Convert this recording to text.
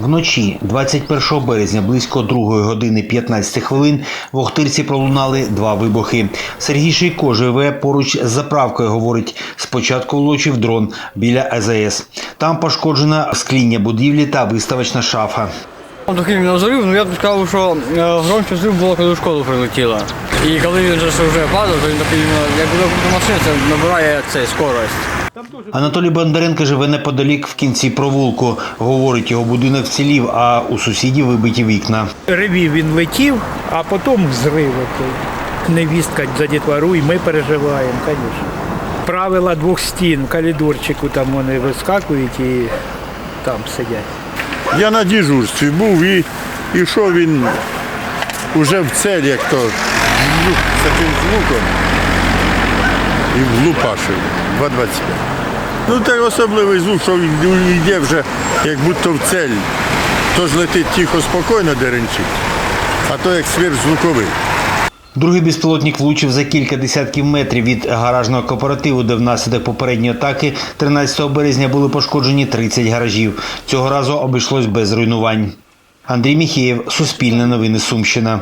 Вночі, 21 березня, близько 2 години 15 хвилин, в Охтирці пролунали два вибухи. Сергій Шийко живе поруч з заправкою, говорить, спочатку влучив дрон біля АЗС. Там пошкоджена скління будівлі та виставочна шафа. Такий він взрив, ну я б сказав, що е, громче взрив було, коли в школу прилетіло. І коли він вже вже падав, то він такий, ну, як буде машина, це набирає цей скорость. Анатолій Бондаренко живе неподалік в кінці провулку. Говорить, його будинок вцілів, а у сусідів вибиті вікна. ревів він летів, а потім взрив. Невістка за дітвору, і ми переживаємо, звісно. Правила двох стін, коридорчику там вони вискакують і там сидять. Я на дежурстві був і, і що він уже в цель, як то з таким звуком і влупашив 2,25. Ну так особливий звук, що йде вже як будто в цель. То ж летить тихо, спокійно деренчить, а то як сверхзвуковий. Другий безпілотник влучив за кілька десятків метрів від гаражного кооперативу, де внаслідок попередньої атаки 13 березня були пошкоджені 30 гаражів. Цього разу обійшлось без руйнувань. Андрій Міхєєв, Суспільне новини Сумщина.